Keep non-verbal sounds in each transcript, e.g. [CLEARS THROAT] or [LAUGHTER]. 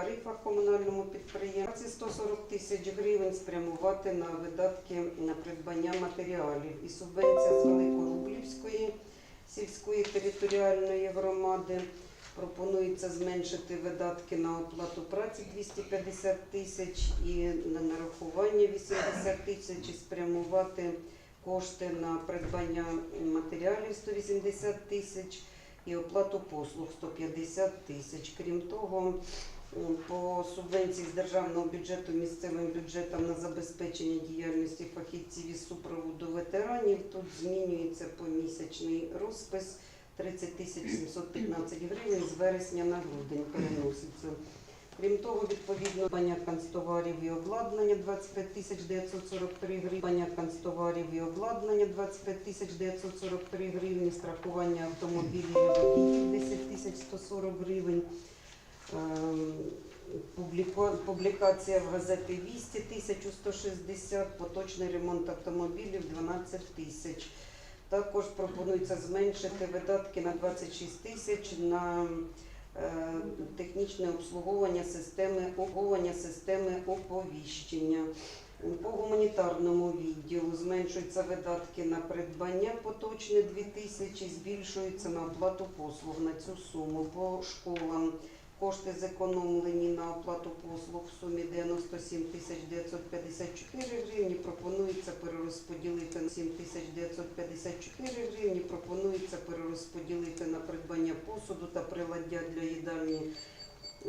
тарифах комунальному підприємстві 140 тисяч гривень спрямувати на видатки на придбання матеріалів. І субвенція з Великорублівської сільської територіальної громади. Пропонується зменшити видатки на оплату праці 250 тисяч і на нарахування 80 тисяч і спрямувати кошти на придбання матеріалів 180 тисяч і оплату послуг 150 тисяч. Крім того, по субвенції з державного бюджету місцевим бюджетам на забезпечення діяльності фахівців із супроводу ветеранів. Тут змінюється помісячний розпис. 30 тисяч 715 гривень з вересня на грудень переноситься. Крім того, відповідно баня канцтоварів і обладнання 25 тисяч 943 гривні, баня канцтоварів і обладнання 25 тисяч 943 гривні, страхування автомобілів і водіїв 10 тисяч 140 гривень, публікація в газеті «Вісті» 1160, поточний ремонт автомобілів 12 тисяч. Також пропонується зменшити видатки на 26 тисяч на е, технічне обслуговування системи обслуговування системи оповіщення. По гуманітарному відділу зменшуються видатки на придбання поточне 2 тисячі, збільшуються на оплату послуг на цю суму. По школам кошти зекономлені на оплату послуг в сумі 97 тисяч 954 гривні. Пропонується перерозподілити на 7 тисяч 954 гривні. Пропонується перерозподілити на придбання посуду та приладдя для їдальні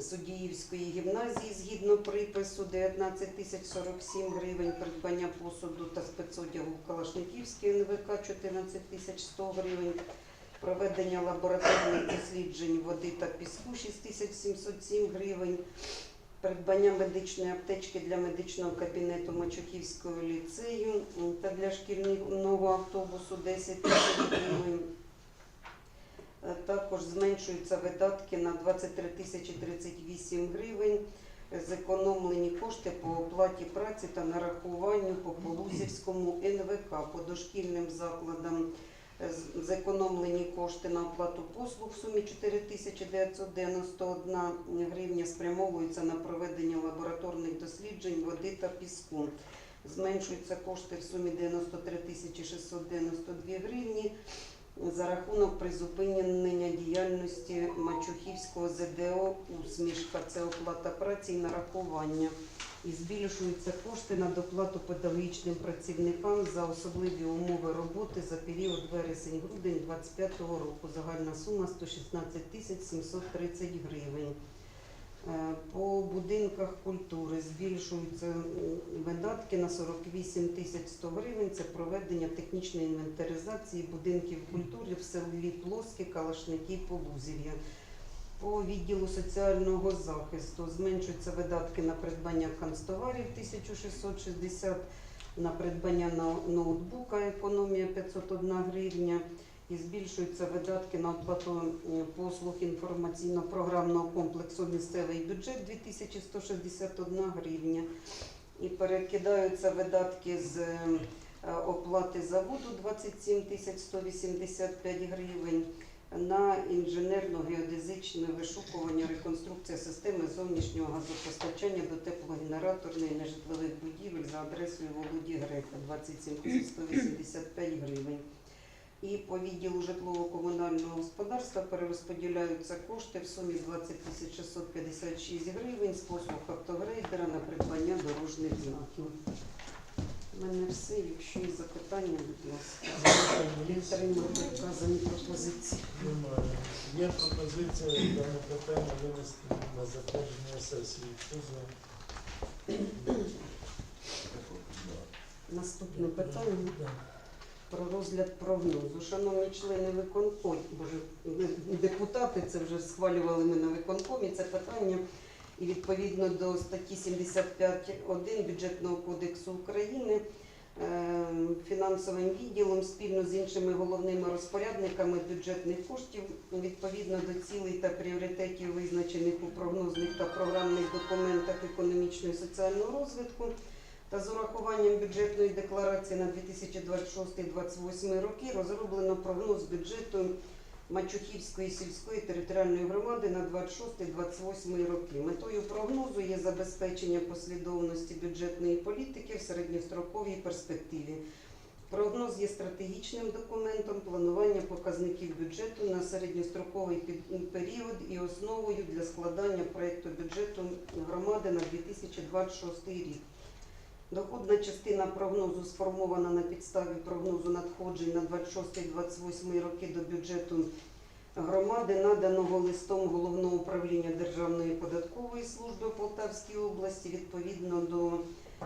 Судіївської гімназії згідно припису 19 тисяч 47 гривень, придбання посуду та спецодягу в Калашниківській НВК 14 тисяч 100 гривень, проведення лабораторних досліджень води та піску 6 тисяч 707 гривень, придбання медичної аптечки для медичного кабінету Мачухівського ліцею та для шкільного автобусу 10 тисяч гривень. Е, Також зменшуються видатки на 23 тисячі 38 гривень. Зекономлені кошти по оплаті праці та нарахуванню по Полузівському НВК, по дошкільним закладам. Зекономлені кошти на оплату послуг в сумі 4 тисячі 991 гривня спрямовуються на проведення лабораторних досліджень води та піску. Зменшуються кошти в сумі 93 тисячі 692 гривні за рахунок призупинення діяльності Мачухівського ЗДО «Усмішка». Це оплата праці і нарахування. І збільшуються кошти на доплату педагогічним працівникам за особливі умови роботи за період вересень-грудень 2025 року. Загальна сума 116 тисяч 730 гривень. Е, По будинках культури збільшуються видатки на 48 тисяч 100 гривень. Це проведення технічної інвентаризації будинків культури в селі Плоске, Калашники, Полузір'я. По відділу соціального захисту. Зменшуються видатки на придбання канцтоварів 1660, на придбання ноутбука економія 501 гривня. І збільшуються видатки на оплату послуг інформаційно-програмного комплексу місцевий бюджет 2161 гривня. І перекидаються видатки з е, оплати за воду 27 тисяч 185 гривень на інженерно-геодезичне вишукування, реконструкція системи зовнішнього газопостачання до теплогенераторної нежитлових будівель за адресою Володі Грека 27 тисяч 185 гривень. І по відділу житлово-комунального господарства перерозподіляються кошти в сумі 20 тисяч 656 гривень з послуг автогрейдера на придбання дорожніх знаків. У мене все. Якщо є запитання, будь ласка. Підтримувати вказані пропозиції. Немає. Є пропозиція дане питання винести на затвердження сесії. Хто за? Наступне питання. Про розгляд прогнозу. Шановні члени виконкому, боже, депутати, це вже схвалювали ми на виконкомі це питання. І відповідно до статті 75.1 Бюджетного кодексу України е, фінансовим відділом спільно з іншими головними розпорядниками бюджетних коштів відповідно до цілей та пріоритетів, визначених у прогнозних та програмних документах економічного і соціального розвитку та з урахуванням бюджетної декларації на 2026-2028 роки розроблено прогноз бюджету Мачухівської сільської територіальної громади на 26-28 роки. Метою прогнозу є забезпечення послідовності бюджетної політики в середньостроковій перспективі. Прогноз є стратегічним документом планування показників бюджету на середньостроковий період і основою для складання проєкту бюджету громади на 2026 рік. Доходна частина прогнозу сформована на підставі прогнозу надходжень на 26-28 роки до бюджету громади, наданого листом Головного управління Державної податкової служби Полтавській області відповідно до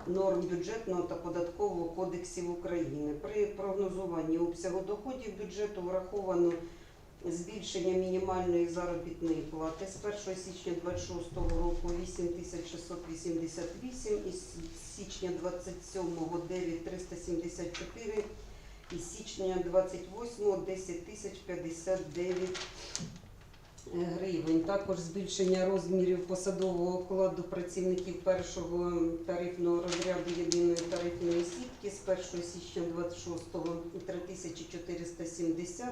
норм бюджетного та податкового кодексів України. При прогнозуванні обсягу доходів бюджету враховано збільшення мінімальної заробітної плати з 1 січня 26 року 8688 і з січня 27-го 9374 і з січня 28-го 10059 гривень. Також збільшення розмірів посадового окладу працівників першого тарифного розряду єдиної тарифної сітки з 1 січня 26-го 3470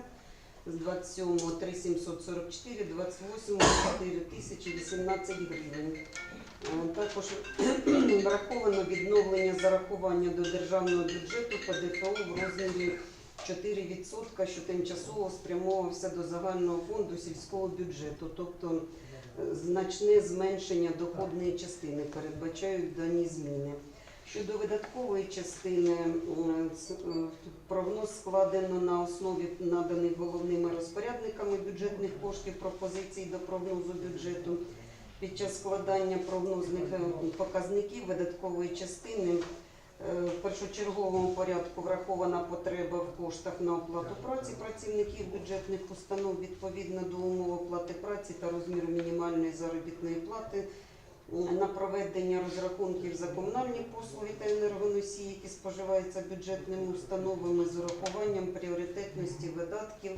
з 27-го 3744, 28-го 4018 гривень. Е, Також [CLEARS THROAT] враховано відновлення зарахування до державного бюджету ПДФО в розмірі 4%, що тимчасово спрямовувався до загального фонду сільського бюджету, тобто е, значне зменшення доходної частини передбачають дані зміни. Щодо видаткової частини, е, прогноз складено на основі наданих головними розпорядниками бюджетних коштів пропозицій до прогнозу бюджету. Під час складання прогнозних е, показників видаткової частини е, в першочерговому порядку врахована потреба в коштах на оплату праці працівників бюджетних установ відповідно до умов оплати праці та розміру мінімальної заробітної плати на проведення розрахунків за комунальні послуги та енергоносії, які споживаються бюджетними установами з урахуванням пріоритетності видатків,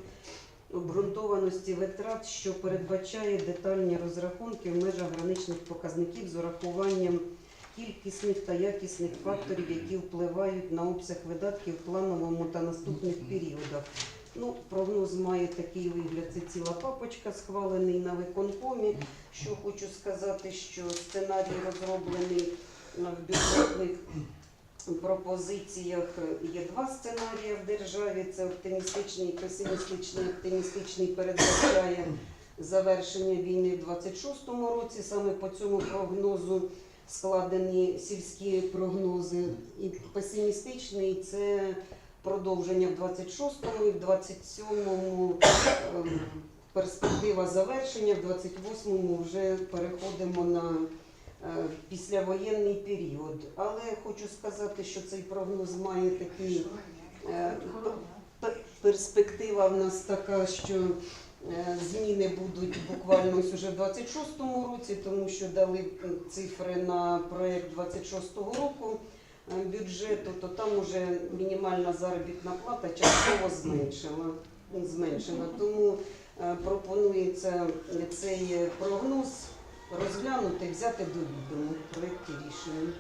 обґрунтованості витрат, що передбачає детальні розрахунки в межах граничних показників з урахуванням кількісних та якісних факторів, які впливають на обсяг видатків в плановому та наступних періодах. Ну, прогноз має такий вигляд. Це ціла папочка, схвалений на виконкомі. Що хочу сказати, що сценарій розроблений е, в бюджетних пропозиціях. Є два сценарії в державі: це оптимістичний і песимістичний. Оптимістичний передбачає завершення війни в 26-му році. Саме по цьому прогнозу складені сільські прогнози. І песимістичний це продовження в 26-му і в 27-му ем, перспектива завершення, в 28-му вже переходимо на е, післявоєнний період. Але хочу сказати, що цей прогноз має такий е, перспектива в нас така, що е, зміни будуть буквально ось уже в 26-му році, тому що дали цифри на проєкт 26-го року бюджету, то там уже мінімальна заробітна плата частково зменшила. зменшена. Тому е, пропонується цей прогноз розглянути, взяти до відома в рішення.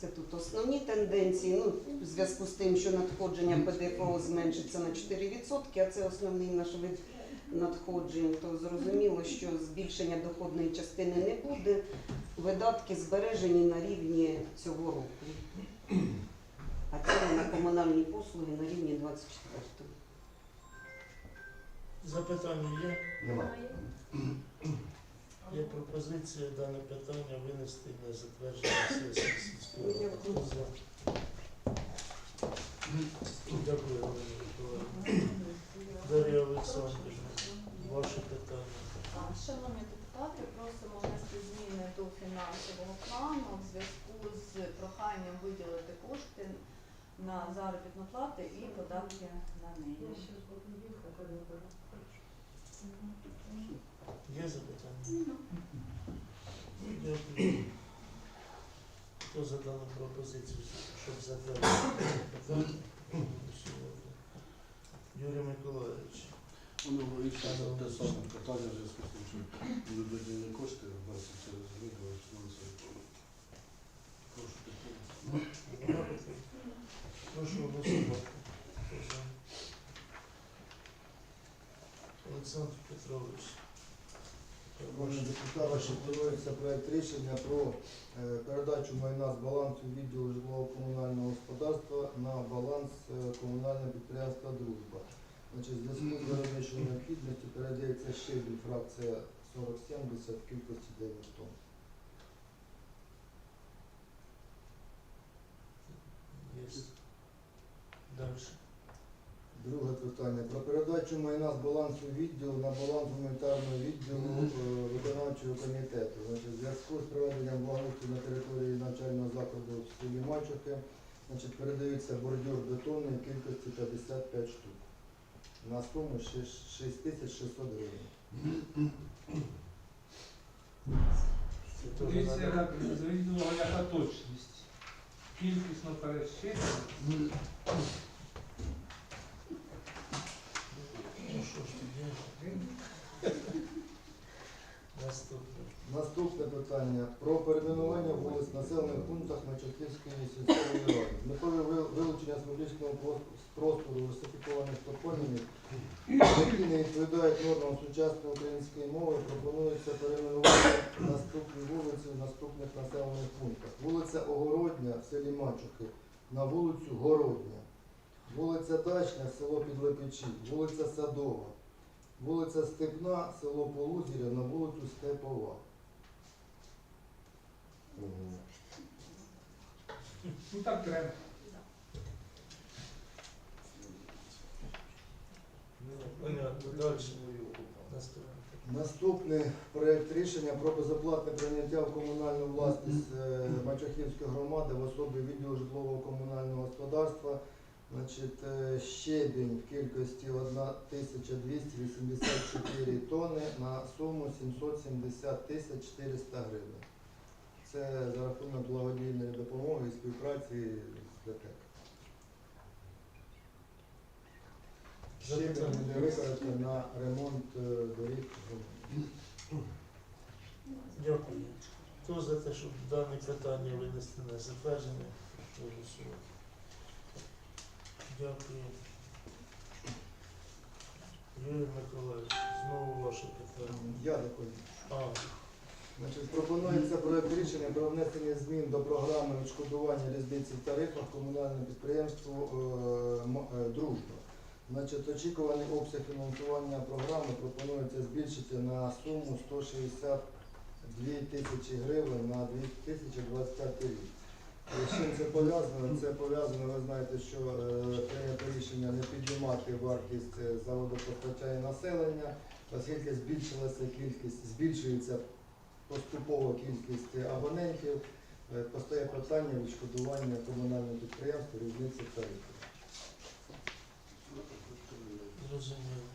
Це тут основні тенденції. Ну, в зв'язку з тим, що надходження ПДФО зменшиться на 4%, а це основний наш вид надходжень, то зрозуміло, що збільшення доходної частини не буде. Видатки збережені на рівні цього року. А ціни на комунальні послуги на рівні 24-го. Запитання є? Немає. Є пропозиція дане питання винести на затвердження сесії сільської ради. Дякую, Олена Дар'я Олександрівна, ваше питання. Шановні депутати, просимо до фінансового плану в зв'язку з проханням виділити кошти на заробітну плату і податки на неї. Є запитання? Дякую. Хто за дану пропозицію, щоб затвердити питання? Юрій Миколаївич. Воно вирішується те саме питання в зв'язку з тим, що виділені кошти, вносять через фінансовий план. Прошу підтримати. Прошу голосувати. Олександр Петрович. Шановні депутати, пропонується проект рішення про е, передачу майна з балансу відділу житлово-комунального господарства на баланс е, комунального підприємства Дружба. Значить, в зв'язку з виробничою необхідністю передається ще від фракція 4070 в кількості 9 тонн. Є. Далі. Друге питання. Про передачу майна з балансу відділу на баланс гуманітарного відділу е, виконавчого комітету. Значить, в зв'язку з проведенням благоустрою на території навчального закладу в селі Мачухи, значить, передається бордюр бетонний в кількості 55 штук. На суму 6600 гривень. Дивіться, зверніть увагу, яка точність. Кількісно тоді? Наступне. Питання про перейменування вулиць населених пунктах Мачаківської сільської ради. Прос- простору русифікованих топонімів, які не відповідають нормам сучасної української мови, пропонується перейменувати наступні вулиці в наступних населених пунктах. Вулиця Огородня в селі Мачухи на вулицю Городня, вулиця Дачна, село Підлепечі, вулиця Садова, вулиця Степна, село Полузір'я на вулицю Степова. Ну так треба. Ну, Понятно. Далі. Наступний проект рішення про безоплатне прийняття в комунальну власність е, Мачахівської громади в особі відділу житлового комунального господарства. Значить, е, щебінь в кількості 1284 тонни на суму 770 тисяч 400 гривень. Це за рахунок благодійної допомоги і співпраці з ДТЕК. Щебінь буде використано на ремонт е, доріг. Дякую. Хто за те, щоб дане питання винести на затвердження? Голосувати. Дякую. Юрій Миколаївич, знову ваше питання. Я доповім. А, Значить, пропонується проект рішення про внесення змін до програми відшкодування різниці в тарифах комунальному підприємству е, М- е, Дружба. Значить, очікуваний обсяг фінансування програми пропонується збільшити на суму 162 тисячі гривень на 2025 рік. З чим це пов'язано? Це пов'язано, ви знаєте, що е, прийнято рішення не піднімати вартість е, за населення, оскільки збільшилася кількість, збільшується поступова кількість абонентів, е, постає питання відшкодування комунального підприємства різниці тарифів. Зрозуміло.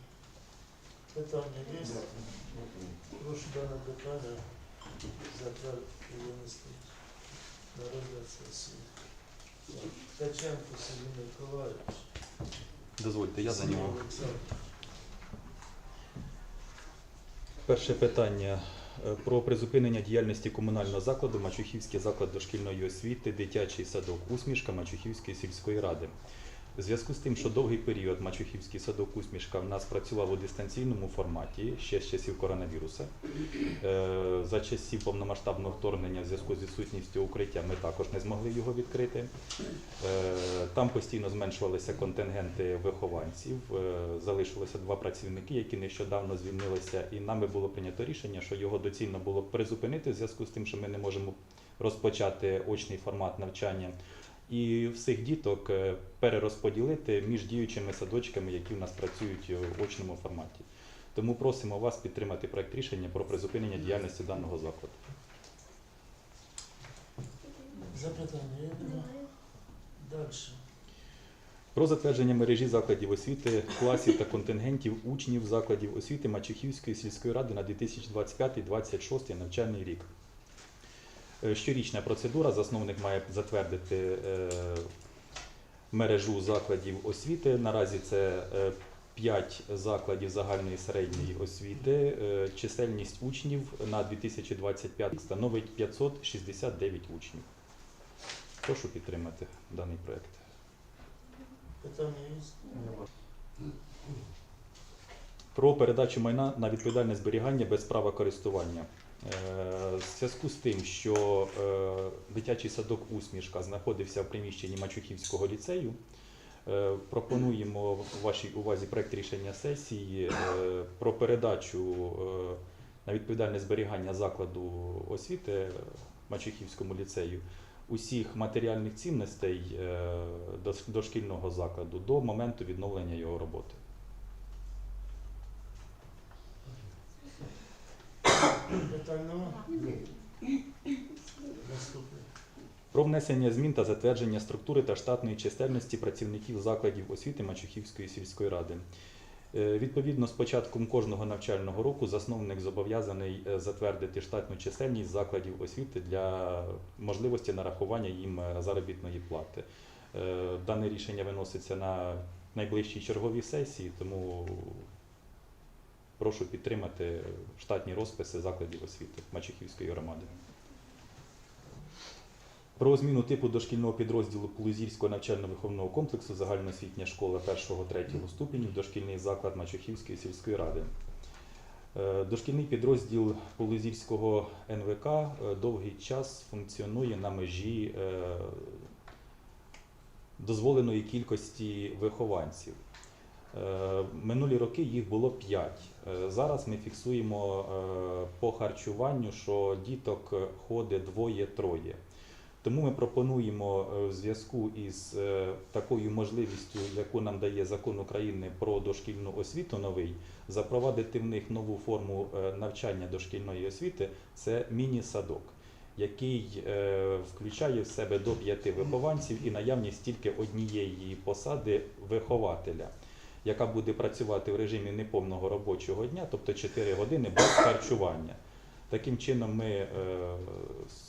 Питання є? Прошу дане питання затвердити і винести на розгляд сесії. Ткаченко Сергій Миколаївич. Дозвольте, я за нього. Олександр. Перше питання е, про призупинення діяльності комунального закладу Мачухівський заклад дошкільної освіти, дитячий садок Усмішка Мачухівської сільської ради. У зв'язку з тим, що довгий період Мачухівський садок Усмішка в нас працював у дистанційному форматі ще з часів коронавіруса. Е, За часів повномасштабного вторгнення в зв'язку з відсутністю укриття ми також не змогли його відкрити. Е, Там постійно зменшувалися контингенти вихованців. Е, Залишилося два працівники, які нещодавно звільнилися, і нами було прийнято рішення, що його доцільно було призупинити в зв'язку з тим, що ми не можемо розпочати очний формат навчання. І всіх діток е, перерозподілити між діючими садочками, які в нас працюють в очному форматі. Тому просимо вас підтримати проект рішення про призупинення діяльності даного закладу. Запитання є? Далі. Про затвердження мережі закладів освіти, класів та контингентів учнів закладів освіти Мачухівської сільської ради на 2025-2026 навчальний рік. Е, Щорічна процедура. Засновник має затвердити е, мережу закладів освіти. Наразі це 5 закладів загальної середньої освіти. Е, Чисельність учнів на 2025 становить 569 учнів. Прошу підтримати даний проект. Питання є? про передачу майна на відповідальне зберігання без права користування. Е, В зв'язку з тим, що е, дитячий садок Усмішка знаходився в приміщенні Мачухівського ліцею, е, пропонуємо вашій увазі проект рішення сесії про передачу на відповідальне зберігання закладу освіти Мачухівському ліцею усіх матеріальних цінностей дошкільного закладу до моменту відновлення його роботи. Питань нема? Наступне. Про внесення змін та затвердження структури та штатної чисельності працівників закладів освіти Мачухівської сільської ради. Е, Відповідно, з початком кожного навчального року засновник зобов'язаний е, затвердити штатну чисельність закладів освіти для можливості нарахування їм е, заробітної плати. Дане рішення виноситься на найближчій черговій сесії, тому прошу підтримати штатні розписи закладів освіти Мачухівської громади. Про зміну типу дошкільного підрозділу Полузірського навчально-виховного комплексу загальноосвітня школа 1-3 ступенів дошкільний заклад Мачухівської сільської ради. Е, Дошкільний підрозділ Полузірського НВК е, довгий час функціонує на межі е, дозволеної кількості вихованців. Е, Минулі роки їх було 5. Зараз ми фіксуємо е, по харчуванню, що діток ходить двоє-троє. Тому ми пропонуємо е, в зв'язку із е, такою можливістю, яку нам дає закон України про дошкільну освіту новий, запровадити в них нову форму е, навчання дошкільної освіти це міні-садок, який е, включає в себе до п'яти вихованців і наявність тільки однієї посади вихователя, яка буде працювати в режимі неповного робочого дня, тобто 4 години без харчування. Таким чином ми е,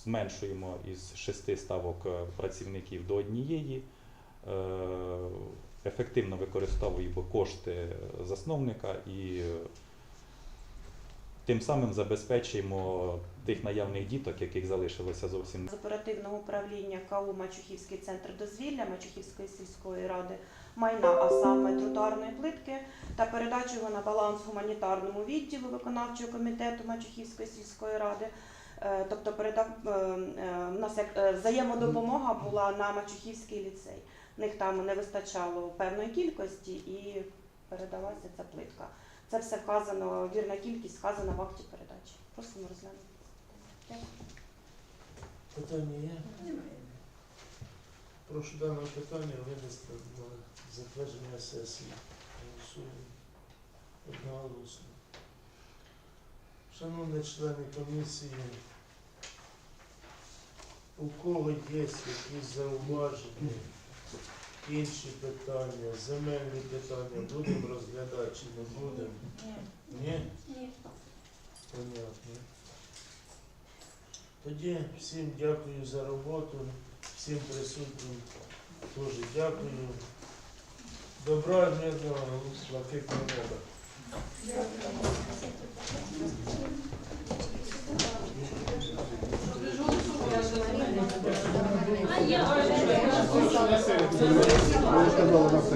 зменшуємо із шести ставок е, працівників до однієї, е, ефективно використовуємо кошти засновника і тим самим забезпечуємо тих наявних діток, яких залишилося зовсім з оперативного управління КАУ Мачухівський центр дозвілля Мачухівської сільської ради майна, а саме тротуарної плитки, та передачу його на баланс гуманітарному відділу виконавчого комітету Мачухівської сільської ради. Е, Тобто передав е, е, у нас як взаємодопомога була на Мачухівський ліцей. В них там не вистачало певної кількості і передалася ця плитка. Це все вказано, вірна кількість вказана в акті передачі. Просимо розглянути. Дякую. Питання є? Прошу дане питання винести на затвердження сесії. Голосуємо одноголосно. Шановні члени комісії, у кого є якісь зауваження, інші питання, земельні питання, будемо розглядати чи не будемо? Ні? Ні. Понятно. Тоді всім дякую за роботу, всім присутнім теж дякую. Добра, мирного, блакитного неба. Ви сказали на.